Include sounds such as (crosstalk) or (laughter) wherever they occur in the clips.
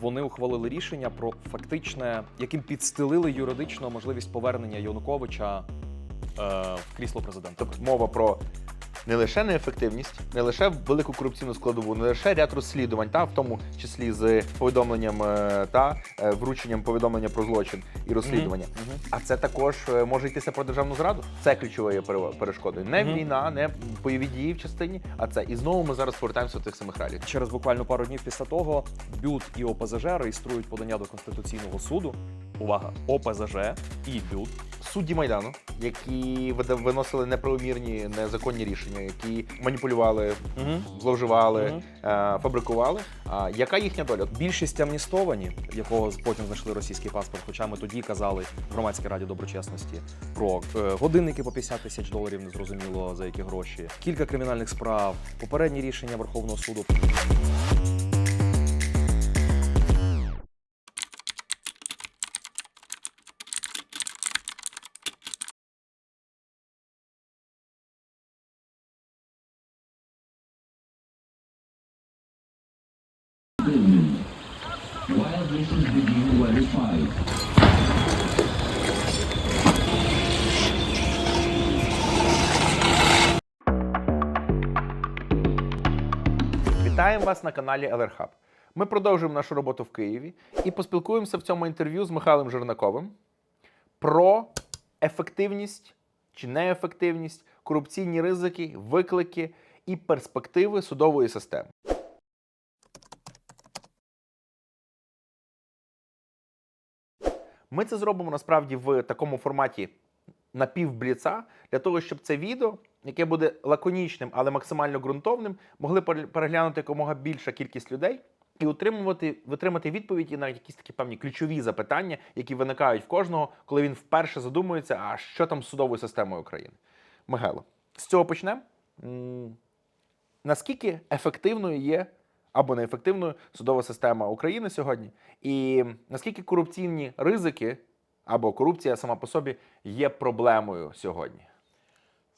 вони ухвалили рішення про фактичне, яким підстелили юридично можливість повернення Януковича е, в крісло президента. Тобто мова про не лише неефективність, не лише велику корупційну складову, не лише ряд розслідувань, та в тому числі з повідомленням е, та е, врученням повідомлення про злочин і розслідування. Мгм. А це також е, може йтися про державну зраду. Це ключовою пере- перешкодою. Не Мгм. війна, не бойові дії в частині, а це. І знову ми зараз повертаємося до тих самих реалій. Через буквально пару днів після того БЮД і ОПЗЖ реєструють подання до Конституційного суду. Увага! ОПЗЖ і БЮД Судді майдану, які виносили неправомірні незаконні рішення, які маніпулювали, зловживали, Мгм. е, фабрикували. А яка їхня доля? Більшість амністовані, якого потім знайшли російський паспорт. Хоча ми тоді казали в громадській раді доброчесності про е, годинники по 50 тисяч доларів, незрозуміло за які гроші, кілька кримінальних справ, попередні рішення Верховного суду. Вас на каналі LRHub. Ми продовжуємо нашу роботу в Києві і поспілкуємося в цьому інтерв'ю з Михайлом Жернаковим про ефективність чи неефективність, корупційні ризики, виклики і перспективи судової системи. Ми це зробимо насправді в такому форматі напівбліца, для того, щоб це відео, яке буде лаконічним, але максимально ґрунтовним, могли пере- переглянути якомога більша кількість людей і отримувати, витримати відповіді на якісь такі певні ключові запитання, які виникають в кожного, коли він вперше задумується, а що там з судовою системою України. Михайло, з цього почнемо. Наскільки ефективною є або неефективною судова система України сьогодні, і наскільки корупційні ризики або корупція сама по собі є проблемою сьогодні?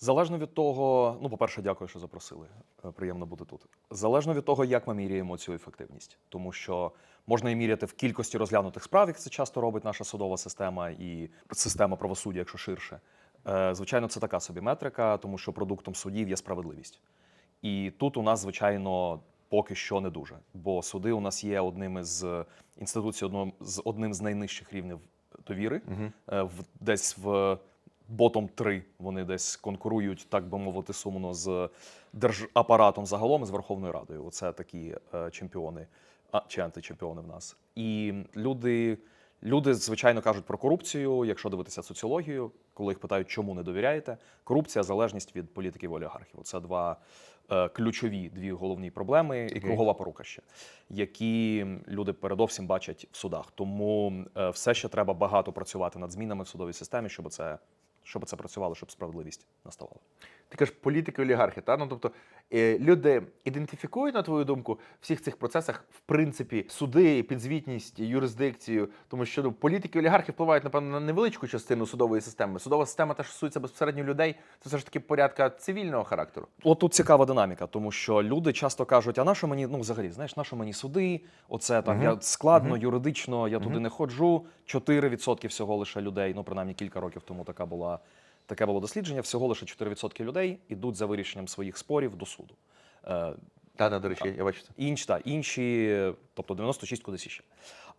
Залежно від того, ну, по-перше, дякую, що запросили. Е, Приємно бути тут. Залежно від того, як ми міряємо цю ефективність, тому що можна і міряти в кількості розглянутих справ, як це часто робить наша судова система і система правосуддя, якщо ширше. Е, Звичайно, це така собі метрика, тому що продуктом судів є справедливість. І тут у нас, звичайно, поки що не дуже, бо суди у нас є одним із інституцій, одним з одним з найнижчих рівнів довіри. Е, в десь в ботом 3 вони десь конкурують, так би мовити, сумно з держапаратом загалом і з Верховною Радою. Оце такі е, чемпіони а, чи античемпіони в нас. І люди, люди, звичайно, кажуть про корупцію, якщо дивитися соціологію, коли їх питають, чому не довіряєте. Корупція, залежність від політиків і олігархів. Це два ключові дві головні проблеми і кругова порука ще, які люди передовсім бачать в судах. Тому е, все ще треба багато працювати над змінами в судовій системі, щоб це, щоб це працювало, щоб справедливість наставала. Ти кажеш, політики олігархи, та? Ну, тобто е, люди ідентифікують, на твою думку, в всіх цих процесах, в принципі, суди, підзвітність, юрисдикцію, тому що ну, політики олігархи впливають, напевно, на невеличку частину судової системи. Судова система, що стосується безпосередньо людей, це все ж таки порядка цивільного характеру. От тут цікава динаміка, тому що люди часто кажуть: а на що мені, ну взагалі, знаєш, на що мені суди? Оце там Мгм. я складно, Мгм. юридично, я туди не ходжу. 4% всього лише людей, ну принаймні кілька років тому така була. Таке було дослідження. Всього лише 4% людей йдуть за вирішенням своїх спорів до суду. Е, Та, та, до речі, я бачу це. Інші, та, інші, тобто 96 кудись іще.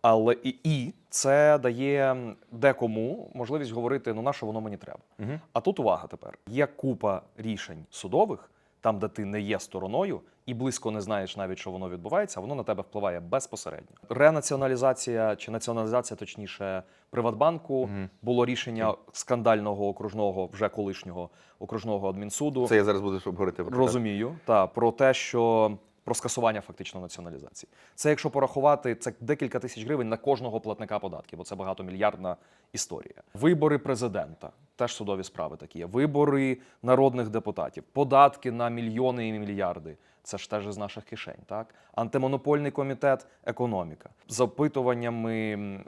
Але і, і це дає декому можливість говорити, ну на що воно мені треба. Угу. А тут увага тепер. Є купа рішень судових, там, де ти не є стороною і близько не знаєш навіть, що воно відбувається, воно на тебе впливає безпосередньо. Ренаціоналізація чи націоналізація, точніше, Приватбанку Мгм. було рішення скандального окружного, вже колишнього окружного адмінсуду. Це я зараз буду говорити. Розумію, та про те, що про скасування фактично націоналізації. Це якщо порахувати, це декілька тисяч гривень на кожного платника податків, бо це багатомільярдна історія. Вибори президента, теж судові справи такі є. Вибори народних депутатів, податки на мільйони і мільярди. Це ж теж з наших кишень, так? Антимонопольний комітет, економіка. За опитуваннями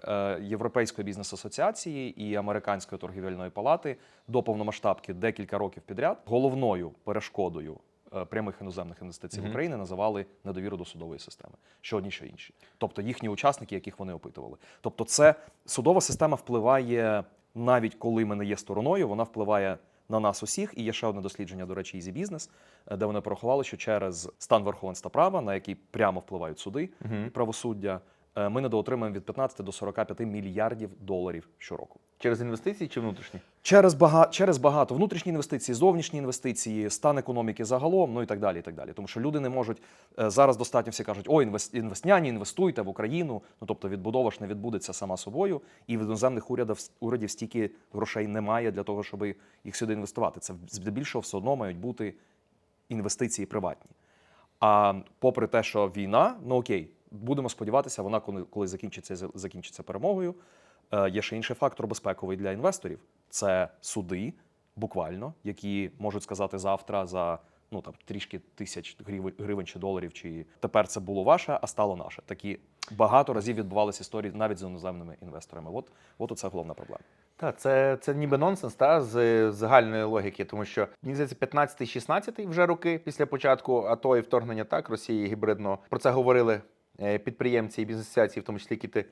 е, Європейської бізнес-асоціації і Американської торгівельної палати до повномасштабки декілька років підряд головною перешкодою прямих іноземних інвестицій в Україну називали недовіру до судової системи, що одні, що інші. Тобто їхні учасники, яких вони опитували. Тобто, це судова система впливає навіть коли ми не є стороною, вона впливає на нас усіх. І є ще одне дослідження, до речі, Easy Business, е, де вони порахували, що через стан верховенства права, на який прямо впливають суди і правосуддя, е, ми недоотримуємо від 15 до 45 мільярдів доларів щороку. Через інвестиції чи внутрішні? Через багато через багато внутрішні інвестиції, зовнішні інвестиції, стан економіки загалом, ну і так далі. і так далі. Тому що люди не можуть е, зараз достатньо всі кажуть, о, інвес, інвестняні, інвестуйте в Україну. Ну тобто відбудова ж не відбудеться сама собою, і в іноземних урядів, урядів стільки грошей немає для того, щоб їх сюди інвестувати. Це здебільшого все одно мають бути інвестиції приватні. А попри те, що війна, ну окей, будемо сподіватися, вона коли закінчиться, закінчиться перемогою. Е, Є ще інший фактор безпековий для інвесторів: це суди, буквально, які можуть сказати завтра за ну там трішки тисяч гривень, гривень чи доларів, чи тепер це було ваше, а стало наше. Такі багато разів відбувалися історії навіть з іноземними інвесторами. От, от оце головна проблема. Так, це, це ніби нонсенс та, з загальної логіки, тому що мені здається, 15-16 вже роки після початку АТО і вторгнення так Росії гібридного. Про це говорили підприємці і бізнес-асоціації, в тому числі які ти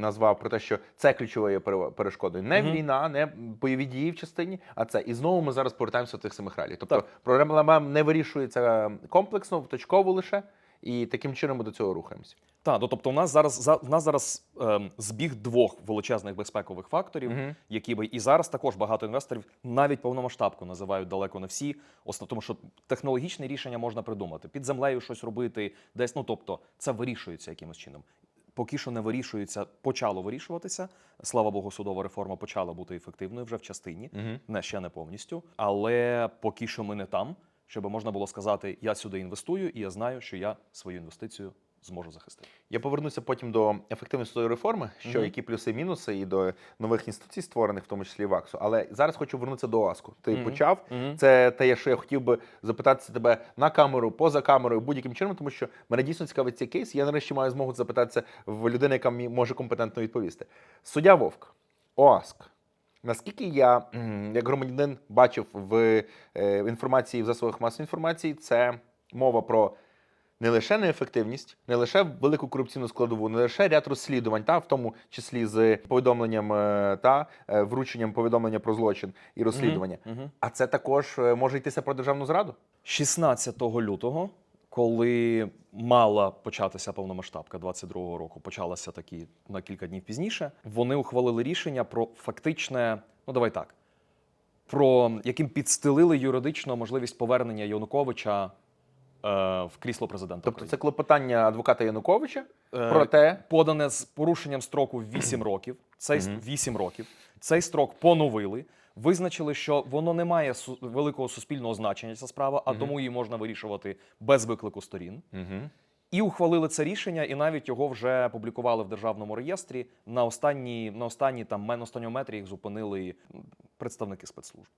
назвав про те, що це ключовою пере- перешкодою. Не угу. війна, не бойові дії в частині, а це. І знову ми зараз повертаємося до тих самих реалій. Тобто Так. проблема не вирішується комплексно, точково лише, і таким чином ми до цього рухаємося. Так, ну тобто, у нас зараз за в нас зараз ем, збіг двох величезних безпекових факторів, Мгм. які би і зараз також багато інвесторів навіть повномасштабку називають далеко не всі. Основ тому, що технологічне рішення можна придумати під землею щось робити, десь. Ну тобто, це вирішується якимось чином. Поки що не вирішується, почало вирішуватися. Слава Богу, судова реформа почала бути ефективною вже в частині, Мгм. не ще не повністю. Але поки що ми не там, щоб можна було сказати, я сюди інвестую, і я знаю, що я свою інвестицію зможу захистити. Я повернуся потім до ефективності судової реформи, що Мгм. які плюси, мінуси, і до нових інституцій, створених, в тому числі ВАКСу. Але зараз хочу вернутися до ОАСКу. Ти Мгм. почав. Мгм. Це те, що я хотів би запитатися тебе на камеру, поза камерою, будь-яким чином, тому що мене дійсно цікавить цей кейс. Я нарешті маю змогу запитатися в людини, яка може компетентно відповісти. Суддя Вовк, ОАСК. Наскільки я, як громадянин, бачив в е, інформації в засобах масової інформації, це мова про не лише неефективність, не лише велику корупційну складову, не лише ряд розслідувань, та в тому числі з повідомленням е, та е, врученням повідомлення про злочин і розслідування. Мгм. А це також е, може йтися про державну зраду? 16 лютого, коли мала початися повномасштабка 22-го року, почалася таки на кілька днів пізніше. Вони ухвалили рішення про фактичне, ну давай так, про яким підстелили юридично можливість повернення Януковича в крісло президента. Тобто це клопотання адвоката Януковича Е, про те, подане з порушенням строку 8 років. Цей Мгм. 8 років. Цей строк поновили. Визначили, що воно не має великого суспільного значення ця справа, а тому її можна вирішувати без виклику сторін. І ухвалили це рішення, і навіть його вже публікували в державному реєстрі. На останній, на останній там останньому метрі їх зупинили представники спецслужб.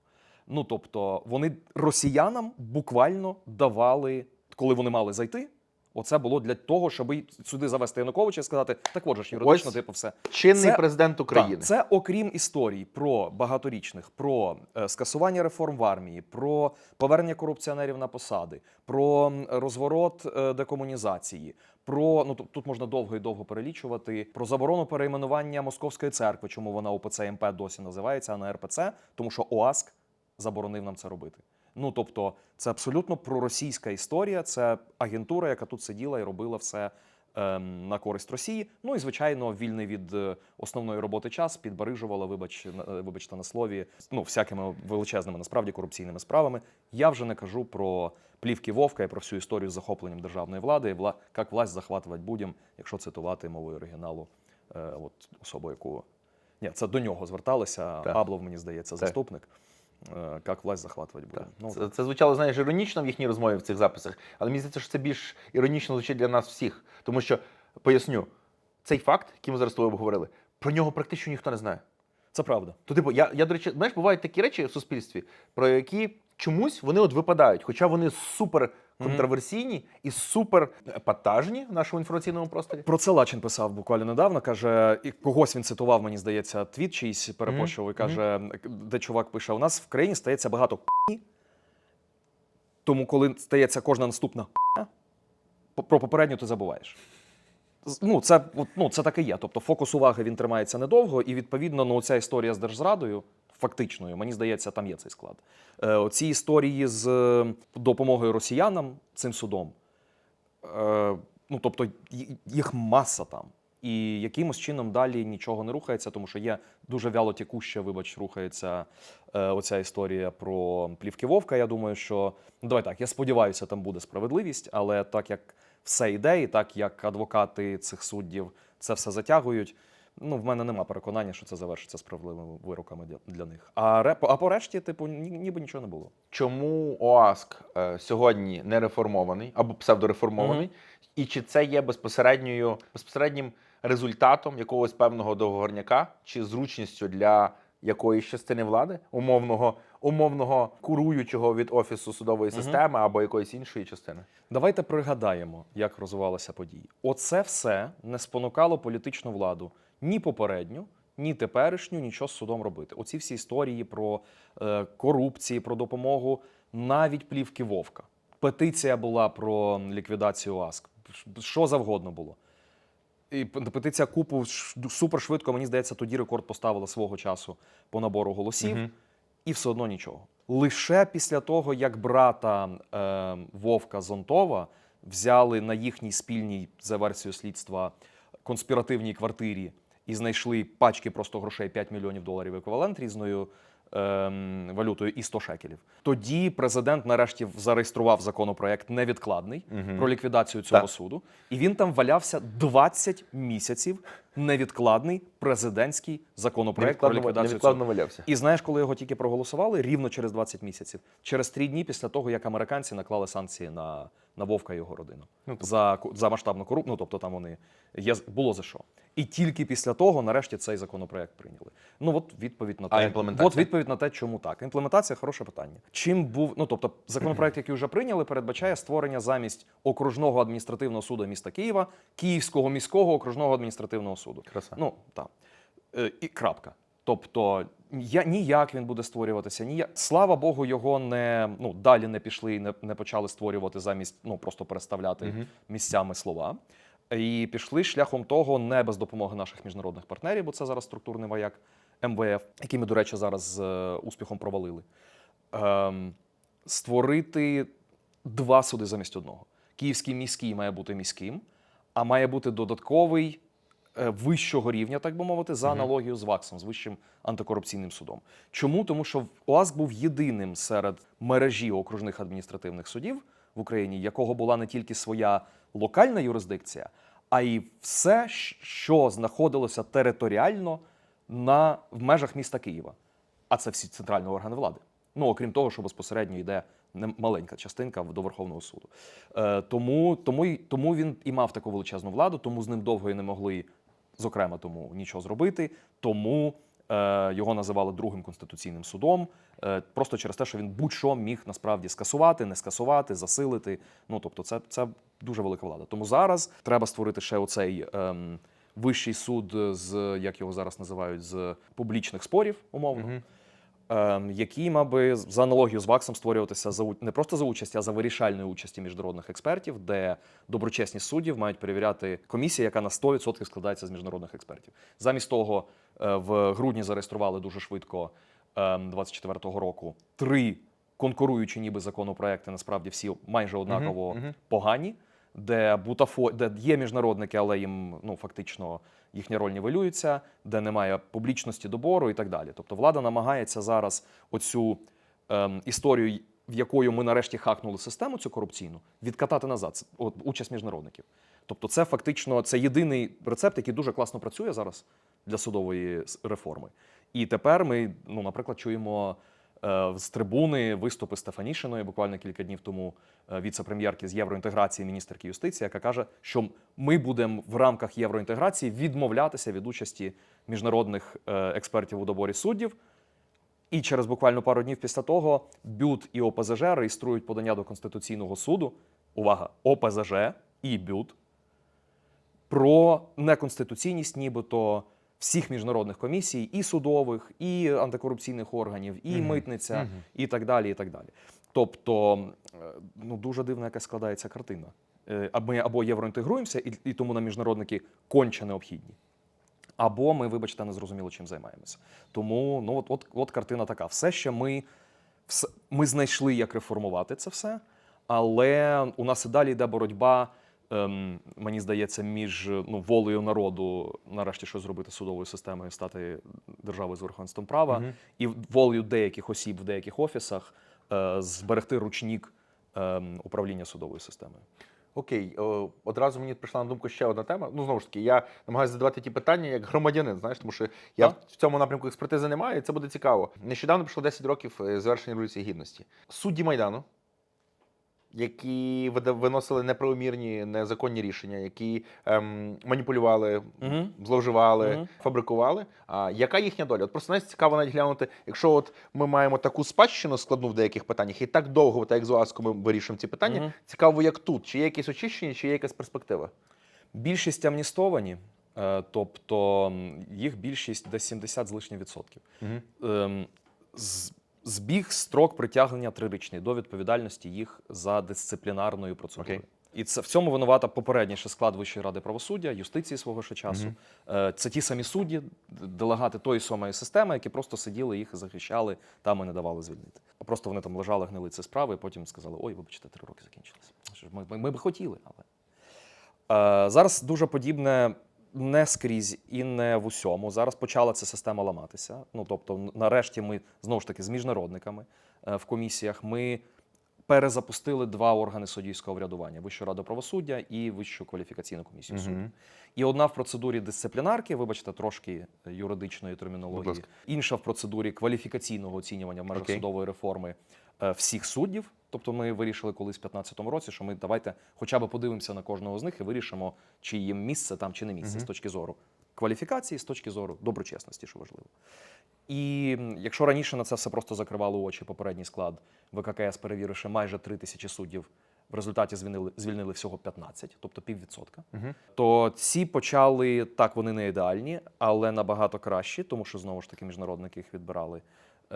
Ну тобто, вони росіянам буквально давали, коли вони мали зайти. Оце було для того, щоб сюди завести Януковича і сказати, так от же ж юридично, Ось типу, все. чинний Це- президент України. Так, це окрім історій про багаторічних, про е, скасування реформ в армії, про повернення корупціонерів на посади, про розворот е, декомунізації. Про ну тут, можна довго і довго перелічувати про заборону перейменування московської церкви, чому вона УПЦ МП досі називається, а не РПЦ, тому що ОАСК заборонив нам це робити. Ну тобто, це абсолютно проросійська історія. Це агентура, яка тут сиділа і робила все ем, на користь Росії. Ну і звичайно, вільний від е, основної роботи час підбарижувала, вибач, е, вибачте на слові, ну всякими величезними насправді корупційними справами. Я вже не кажу про плівки Вовка і про всю історію з захопленням державної влади, і вла як власть захватувати будем, якщо цитувати мовою оригіналу, е, от особу, яку ні, це до нього зверталися. Так. Аблов, мені здається, Так. заступник. Е, Як власть захватувати буде. Ну, Це, це звучало, знаєш, іронічно в їхній розмові в цих записах, але мені здається, що це більш іронічно звучить для нас всіх. Тому що, поясню, цей факт, який ми зараз з тобою обговорили, про нього практично ніхто не знає. це правда. То, типу, я, я, до речі, знаєш, бувають такі речі в суспільстві, про які чомусь вони от випадають, хоча вони супер контроверсійні і супер епатажні в нашому інформаційному просторі. Про це Лачин писав буквально недавно. Каже, і когось він цитував, мені здається, твіт чийсь перепощував, і каже, де чувак пише: у нас в країні стається багато Тому, коли стається кожна наступна про попередню ти забуваєш. Ну, це, ну, це так і є. Тобто фокус уваги він тримається недовго, і відповідно ну, ця історія з держзрадою, фактичною, мені здається, там є цей склад. Е, оці історії з е, допомогою росіянам цим судом, е, ну тобто їх маса там. І якимось чином далі нічого не рухається, тому що є дуже вяло тікуще, вибач, рухається е, оця історія про плівки Вовка. Я думаю, що ну, давай так, я сподіваюся, там буде справедливість, але так як все йде, і так як адвокати цих суддів це все затягують. Ну, в мене нема переконання, що це завершиться справедливими вироками для, них. А, реп, а по решті, типу, ні, ніби нічого не було. Чому ОАСК е, сьогодні не реформований або псевдореформований? І чи це є безпосередньою безпосереднім результатом якогось певного договорняка чи зручністю для якоїсь частини влади, умовного, умовного куруючого від офісу судової системи або якоїсь іншої частини? Давайте пригадаємо, як розвивалися події. Оце все не спонукало політичну владу ні попередню, ні теперішню, нічого з судом робити. Оці всі історії про е, корупції, про допомогу, навіть плівки Вовка. Петиція була про ліквідацію АСК. Що завгодно було. І петиція купу ш- супер швидко, мені здається, тоді рекорд поставила свого часу по набору голосів, Мгм. і все одно нічого. Лише після того, як брата е, Вовка Зонтова взяли на їхній спільній за версією слідства конспіративній квартирі і знайшли пачки просто грошей 5 мільйонів доларів еквівалент різною ем, валютою і 100 шекелів. Тоді президент нарешті зареєстрував законопроект невідкладний Мгм. про ліквідацію цього Так. суду, і він там валявся 20 місяців. Невідкладний президентський законопроект про ліквідацію невідкладно валявся. І знаєш, коли його тільки проголосували? Рівно через 20 місяців. Через три дні після того, як американці наклали санкції на, на Вовка і його родину Ну, тобто- за, за масштабну корупцію. Ну, тобто там вони є було за що. І тільки після того, нарешті, цей законопроект прийняли. Ну от відповідь на А те. імплементація? От відповідь на те, чому так. Імплементація хороше питання. Чим був ну тобто, законопроект, який вже прийняли, передбачає створення замість окружного адміністративного суду міста Києва Київського міського окружного адміністративного суду. Краса. Ну так. Е, І крапка. Тобто я, ніяк він буде створюватися, ніяк. Слава Богу, його не ну далі не пішли і не, не почали створювати замість ну просто переставляти Мгм. місцями слова. І пішли шляхом того не без допомоги наших міжнародних партнерів, бо це зараз структурний вояк МВФ, який ми, до речі, зараз з е, успіхом провалили. Ем, створити два суди замість одного. Київський міський має бути міським, а має бути додатковий е, вищого рівня, так би мовити, за аналогію з ВАКСом, з Вищим антикорупційним судом. Чому? Тому що ОАСК був єдиним серед мережі окружних адміністративних судів в Україні, якого була не тільки своя локальна юрисдикція, а й все, що знаходилося територіально на, в межах міста Києва. А це всі центральні органи влади. Ну, окрім того, що безпосередньо йде маленька частинка до Верховного суду. Е, тому, тому, тому він і мав таку величезну владу, тому з ним довго і не могли, зокрема, тому нічого зробити. Тому його називали другим конституційним судом, е, просто через те, що він будь-що міг насправді скасувати, не скасувати, засилити. Ну тобто, це, це дуже велика влада. Тому зараз треба створити ще оцей. Ем, Вищий суд з як його зараз називають з публічних спорів, умовно, Мгм. Ем, який мав би за аналогію з ВАКСом створюватися за не просто за участі, а за вирішальної участі міжнародних експертів, де доброчесність суддів мають перевіряти комісія, яка на 100% складається з міжнародних експертів. Замість того, е, в грудні зареєстрували дуже швидко ем, 24-го року три конкуруючі ніби законопроекти, насправді всі майже однаково мгм. погані, де бутафо, де є міжнародники, але їм ну фактично їхня роль нівелюється, де немає публічності добору і так далі. Тобто влада намагається зараз оцю ем, історію, в якою ми нарешті хакнули систему цю корупційну, відкатати назад. От, участь міжнародників. Тобто, це фактично це єдиний рецепт, який дуже класно працює зараз для судової реформи. І тепер ми, ну, наприклад, чуємо з трибуни виступи Стефанішиної буквально кілька днів тому е, віце-прем'єрки з євроінтеграції, міністерки юстиції, яка каже, що ми будемо в рамках євроінтеграції відмовлятися від участі міжнародних е, експертів у доборі суддів. І через буквально пару днів після того БЮД і ОПЗЖ реєструють подання до Конституційного суду. Увага! ОПЗЖ і БЮД про неконституційність, нібито всіх міжнародних комісій, і судових, і антикорупційних органів, і Мгм. митниця, Мгм. і так далі. І так далі. Тобто, е, ну дуже дивна якась складається картина. Е, Ми або євроінтегруємося, і, і тому нам міжнародники конче необхідні. Або ми, вибачте, не зрозуміло, чим займаємося. Тому ну от, от, от картина така. Все ще ми, все, ми знайшли, як реформувати це все, але у нас і далі йде боротьба. Ем, мені здається, між ну, волею народу нарешті щось зробити судовою системою, стати державою з верховенством права, Мгм. і волею деяких осіб в деяких офісах е, зберегти ручник ем, управління судовою системою. Окей, о, одразу мені прийшла на думку ще одна тема. Ну, знову ж таки, я намагаюся задавати ті питання як громадянин, знаєш, тому що я Так. в цьому напрямку експертизи не маю, і це буде цікаво. Нещодавно пройшло 10 років е, завершення революції гідності. Судді Майдану, які виносили неправомірні, незаконні рішення, які ем, маніпулювали, Мгм. зловживали, Мгм. фабрикували. А яка їхня доля? От просто навіть цікаво навіть глянути, якщо от ми маємо таку спадщину складну в деяких питаннях, і так довго, так як з ОАСКО ми вирішуємо ці питання. Мгм. Цікаво, як тут, чи є якісь очищення, чи є якась перспектива. Більшість амністовані, е, тобто їх більшість десь 70 з лишнім відсотків. Ем, з- Збіг строк притягнення трирічний до відповідальності їх за дисциплінарною процедурою. Окей. І це в цьому винувата попередніший склад Вищої ради правосуддя, юстиції свого ще часу. Мгм. Е, Це ті самі судді, делегати тої самої системи, які просто сиділи, їх захищали, там і не давали звільнити. А Просто вони там лежали, гнили ці справи, і потім сказали: ой, вибачте, три роки закінчилися. Ми, ми, ми б хотіли, але. Е, Зараз дуже подібне не скрізь і не в усьому. Зараз почала ця система ламатися. Ну тобто, нарешті, ми знову ж таки з міжнародниками е, в комісіях ми перезапустили два органи суддівського врядування: Вищу раду правосуддя і Вищу кваліфікаційну комісію суду. Мгм. І одна в процедурі дисциплінарки, вибачте, трошки юридичної термінології, інша в процедурі кваліфікаційного оцінювання в межах Окей. судової реформи е, всіх суддів. Тобто ми вирішили колись в 2015 році, що ми давайте хоча б подивимося на кожного з них і вирішимо, чи їм місце там, чи не місце Мгм. з точки зору кваліфікації, з точки зору доброчесності, що важливо. І якщо раніше на це все просто закривали очі, попередній склад ВККС, перевіривши майже 3 тисячі суддів, в результаті звільнили, звільнили всього 15, тобто піввідсотка Мгм. то ці почали так, вони не ідеальні, але набагато кращі, тому що знову ж таки міжнародники їх відбирали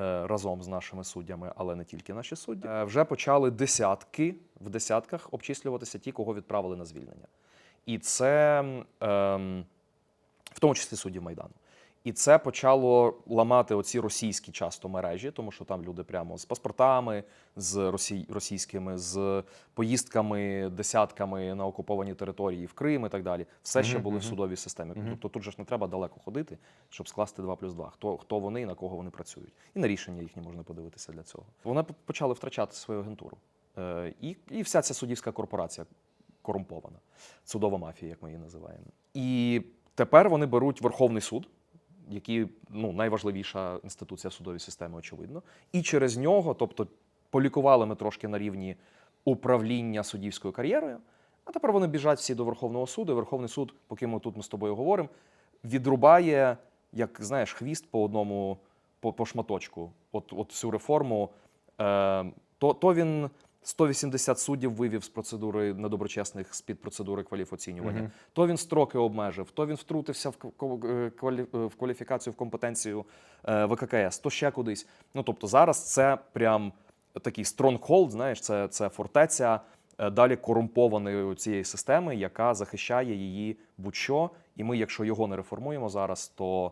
разом з нашими суддями, але не тільки наші судді. Е, вже почали десятки в десятках обчислюватися ті, кого відправили на звільнення. І це ем, в тому числі суддів Майдану. І це почало ламати оці російські часто мережі, тому що там люди прямо з паспортами, з росій, російськими, з поїздками, десятками на окуповані території в Крим і так далі. Все ще були в судовій системі. Тобто тут же ж не треба далеко ходити, щоб скласти 2 плюс 2. Хто, хто вони і на кого вони працюють. І на рішення їхні можна подивитися для цього. Вони почали втрачати свою агентуру. Е, і, і вся ця суддівська корпорація корумпована, судова мафія, як ми її називаємо. І тепер вони беруть Верховний суд, який ну, найважливіша інституція в судовій системі, очевидно. І через нього, тобто, полікували ми трошки на рівні управління суддівською кар'єрою. А тепер вони біжать всі до Верховного суду. і Верховний суд, поки ми тут ми з тобою говоримо, відрубає, як знаєш, хвіст по одному по, по шматочку. От, от всю реформу. Е, то, то він 180 суддів вивів з процедури недоброчесних з-під процедури кваліфоцінювання, Мгм. то він строки обмежив, то він втрутився в, е, квалі, е, в кваліфікацію, в компетенцію е, ВККС, то ще кудись. Ну тобто зараз це прям такий стронгхолд, знаєш, це, це фортеця далі корумпованої цієї системи, яка захищає її будь-що. І ми, якщо його не реформуємо зараз, то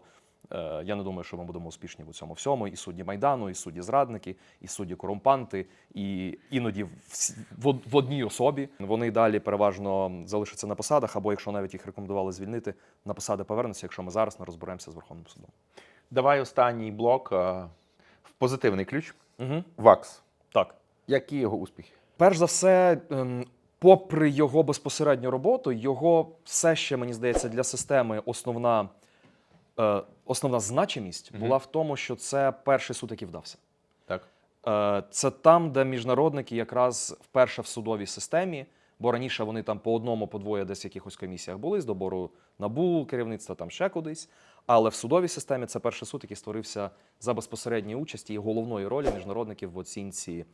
я не думаю, що ми будемо успішні в цьому всьому. І судді Майдану, і судді зрадники, і судді корумпанти, і іноді в, одній особі. Вони далі переважно залишаться на посадах, або якщо навіть їх рекомендували звільнити, на посади повернуться, якщо ми зараз не розберемося з Верховним судом. Давай останній блок е, в позитивний ключ. Угу. ВАКС. Так. Які його успіхи? Перш за все, ем, попри його безпосередню роботу, його все ще, мені здається, для системи основна, е, основна значимість Мгм. була в тому, що це перший суд, який вдався. Так. Е, Це там, де міжнародники якраз вперше в судовій системі, бо раніше вони там по одному, по двоє десь в якихось комісіях були з добору набу, керівництва там ще кудись. Але в судовій системі це перший суд, який створився за безпосередньої участі і головної ролі міжнародників в оцінці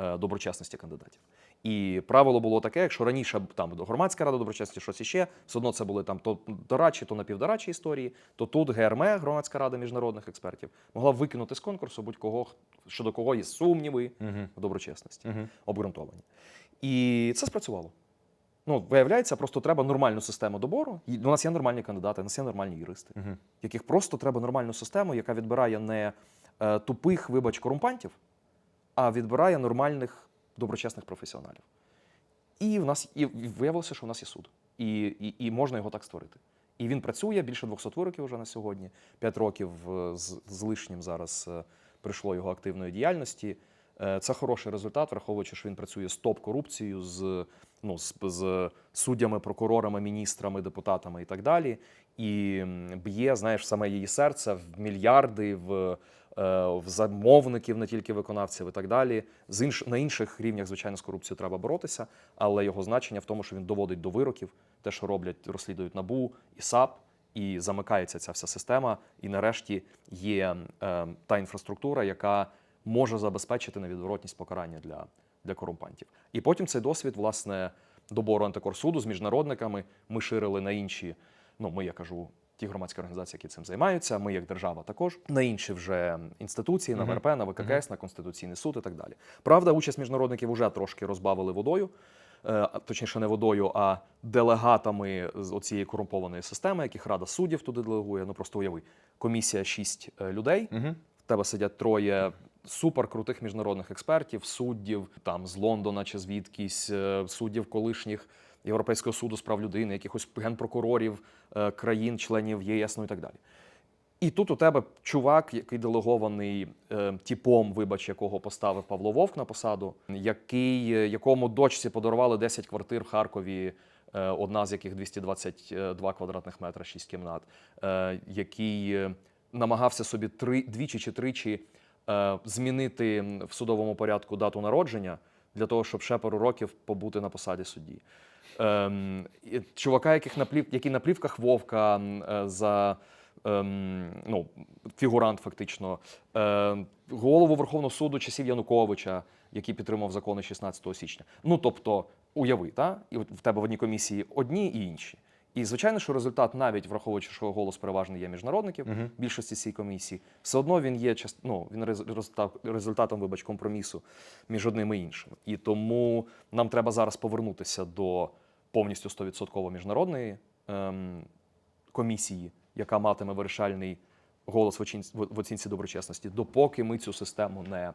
е, доброчесності кандидатів. І правило було таке: якщо раніше там громадська рада доброчесності, щось іще, все одно це були там то дорадчі, то напівдорадчі історії, то тут ГРМ, громадська рада міжнародних експертів, могла викинути з конкурсу будь-кого, щодо кого є сумніви в доброчесності, обґрунтовані. І це спрацювало. Ну, виявляється, просто треба нормальну систему добору. І у нас є нормальні кандидати, у нас є нормальні юристи, яких просто треба нормальну систему, яка відбирає не е, тупих, вибач, корумпантів, а відбирає нормальних доброчесних професіоналів. І в нас і виявилося, що в нас є суд, і, і, і можна його так створити. І він працює більше 200 вироків вже на сьогодні. П'ять років е, з, з лишнім зараз е, прийшло його активної діяльності. Е, Це хороший результат, враховуючи, що він працює з топ-корупцією, з, ну, з, з суддями, прокурорами, міністрами, депутатами і так далі. І б'є, знаєш, саме її серце в мільярди, в, в замовників, не тільки виконавців і так далі. З інш, на інших рівнях, звичайно, з корупцією треба боротися, але його значення в тому, що він доводить до вироків те, що роблять, розслідують НАБУ і САП, і замикається ця вся система. І нарешті є е, та інфраструктура, яка може забезпечити невідворотність покарання для, для корумпантів. І потім цей досвід, власне, добору антикорсуду з міжнародниками ми ширили на інші. Ну, ми, я кажу, ті громадські організації, які цим займаються. Ми, як держава, також на інші вже інституції, на ВРП, на ВККС, на Конституційний суд і так далі. Правда, участь міжнародників вже трошки розбавили водою. е, Точніше, не водою, а делегатами з оцієї корумпованої системи, яких рада суддів туди делегує. Ну просто уяви, комісія шість е, людей, Угу. в тебе сидять троє суперкрутих міжнародних експертів, суддів там з Лондона чи звідкись, е, суддів колишніх Європейського суду з прав людини, якихось генпрокурорів е, країн-членів ЄС, ну і так далі. І тут у тебе чувак, який делегований е, типом, вибач, якого поставив Павло Вовк на посаду, який, е, якому дочці подарували 10 квартир в Харкові, е, одна з яких 222 квадратних метра, 6 кімнат, е, який е, намагався собі три, двічі чи тричі е, змінити в судовому порядку дату народження для того, щоб ще пару років побути на посаді судді. Ем, чувака, яких на плів, який на плівках Вовка е, за ем, ну, фігурант, фактично, е, голову Верховного суду часів Януковича, який підтримав закони 16 січня. Ну тобто, уяви, та? і от в тебе в одній комісії одні і інші. І звичайно, що результат, навіть враховуючи, що голос переважний є міжнародників, Мгм. більшості цієї комісії, все одно він є част... ну, він рез- результат- результатом, вибач, компромісу між одним і іншим. І тому нам треба зараз повернутися до повністю 100% міжнародної ем, комісії, яка матиме вирішальний голос в оцінці, в оцінці доброчесності, допоки ми цю систему не,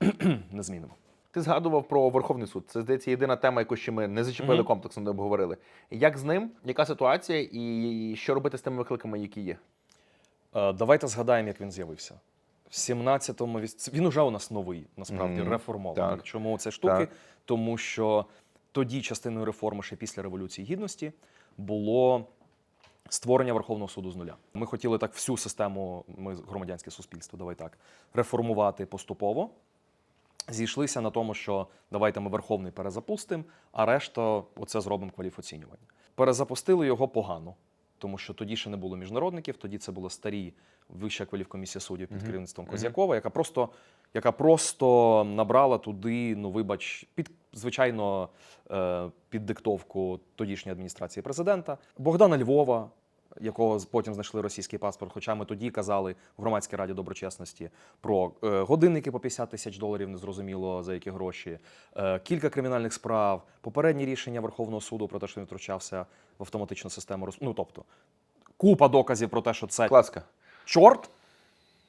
(clears throat) не змінимо. Ти згадував про Верховний суд. Це здається єдина тема, яку ще ми не зачепили Мгм. комплексно, не обговорили. Як з ним? Яка ситуація, і що робити з тими викликами, які є? Е, Давайте згадаємо, як він з'явився. В 17-му він уже у нас новий, насправді Мгм. реформований. Так. Чому це штуки? Так. Тому що тоді частиною реформи ще після Революції Гідності було створення Верховного суду з нуля. Ми хотіли так всю систему, ми громадянське суспільство, давай так, реформувати поступово. Зійшлися на тому, що давайте ми Верховний перезапустимо, а решта оце зробимо кваліфоцінювання. Перезапустили його погано, тому що тоді ще не було міжнародників, тоді це була старі Вища кваліфкомісія суддів під керівництвом Козякова, яка просто, яка просто набрала туди, ну вибач, під звичайно е, під диктовку тодішньої адміністрації президента Богдана Львова. Якого потім знайшли російський паспорт, хоча ми тоді казали в громадській раді доброчесності про е, годинники по 50 тисяч доларів, незрозуміло за які гроші, е, кілька кримінальних справ, попередні рішення Верховного суду про те, що він втручався в автоматичну систему роз... Ну тобто купа доказів про те, що це Класка. чорт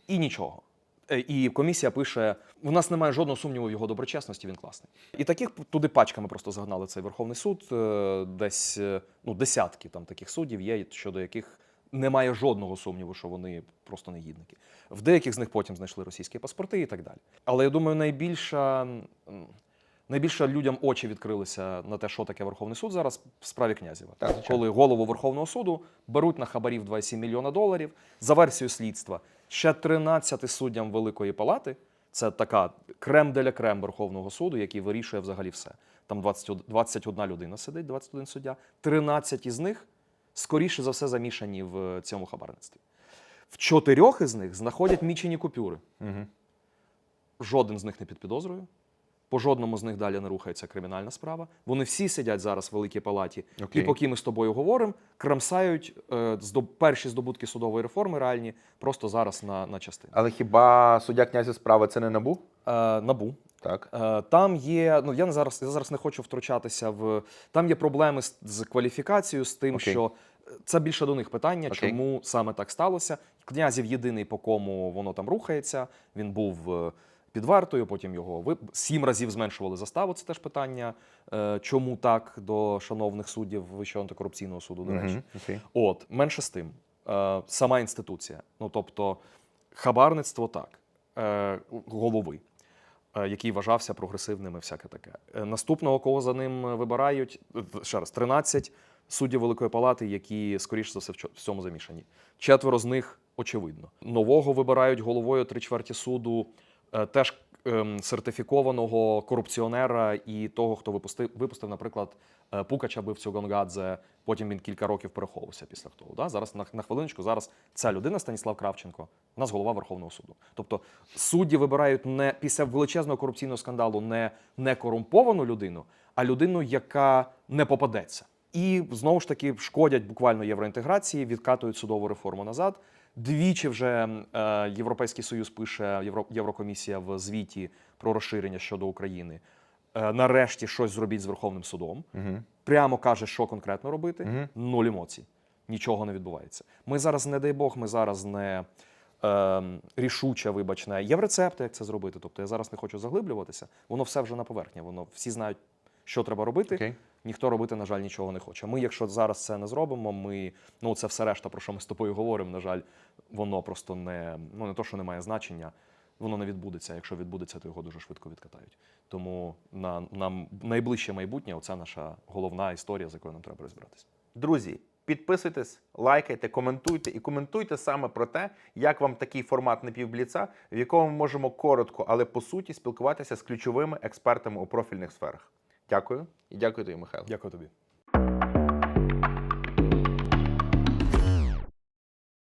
і нічого. Е, І комісія пише: у нас немає жодного сумніву в його доброчесності, він класний. І таких туди пачками просто загнали цей Верховний суд. Е, Десь е, ну, десятки там таких суддів є, щодо яких немає жодного сумніву, що вони просто негідники. В деяких з них потім знайшли російські паспорти і так далі. Але я думаю, найбільша. Найбільше людям очі відкрилися на те, що таке Верховний суд зараз в справі Князєва. Так, коли голову Верховного суду беруть на хабарів 27 мільйона доларів за версією слідства. Ще 13 суддям Великої Палати. Це така крем деля крем Верховного суду, який вирішує взагалі все. Там 21, 21 людина сидить, 21 суддя. 13 із них скоріше за все замішані в цьому хабарництві. В чотирьох із них знаходять мічені купюри. Угу. Жоден з них не під підозрою. По жодному з них далі не рухається кримінальна справа. Вони всі сидять зараз в великій палаті, Окей. і поки ми з тобою говоримо, крамсають е, здоб- перші здобутки судової реформи реальні просто зараз на, на частини. Але хіба суддя князя справи це не набу? Е, набу Так. Е, Там є, ну я не зараз, я зараз не хочу втручатися в там є проблеми з, з кваліфікацією, з тим, Окей. що е, це більше до них питання, Окей. чому саме так сталося. Князів єдиний, по кому воно там рухається. Він був е, під вартою, потім його ви сім разів зменшували заставу. Це теж питання. е, Чому так до шановних суддів Вищого антикорупційного суду, до речі. Окей. От, менше з тим, е, сама інституція. Ну тобто, хабарництво так, е, голови, який вважався прогресивним і всяке таке. Наступного, кого за ним вибирають, ще раз, 13 суддів Великої Палати, які, скоріш за все, в цьому замішані. Четверо з них очевидно. Нового вибирають головою три чверті суду, теж ем, сертифікованого корупціонера і того, хто випустив, випустив, наприклад, е, Пукача бивцю Гонгадзе. Потім він кілька років переховувався після того. Да? Зараз на, на хвилиночку, зараз ця людина, Станіслав Кравченко, у нас голова Верховного суду. Тобто судді вибирають не після величезного корупційного скандалу не, не корумповану людину, а людину, яка не попадеться. І знову ж таки шкодять буквально євроінтеграції, відкатують судову реформу назад. Двічі вже е, Європейський Союз пише Євро, Єврокомісія в звіті про розширення щодо України. Е, нарешті щось зробіть з Верховним судом. Угу. Прямо каже, що конкретно робити. Мгм. Нуль емоцій. Нічого не відбувається. Ми зараз, не дай Бог, ми зараз не е, рішуче, вибач, не є в рецепти, як це зробити. Тобто я зараз не хочу заглиблюватися. Воно все вже на поверхні. Воно всі знають, що треба робити. Окей. Ніхто робити, на жаль, нічого не хоче. Ми, якщо зараз це не зробимо, ми ну це все решта, про що ми з тобою говоримо. На жаль, воно просто не ну не то, що не має значення. Воно не відбудеться. Якщо відбудеться, то його дуже швидко відкатають. Тому на нам найближче майбутнє оця наша головна історія, з якою нам треба розбиратися. Друзі, підписуйтесь, лайкайте, коментуйте і коментуйте саме про те, як вам такий формат напівбліца, в якому ми можемо коротко, але по суті спілкуватися з ключовими експертами у профільних сферах. Дякую і дякую тобі, Михайло. Дякую тобі.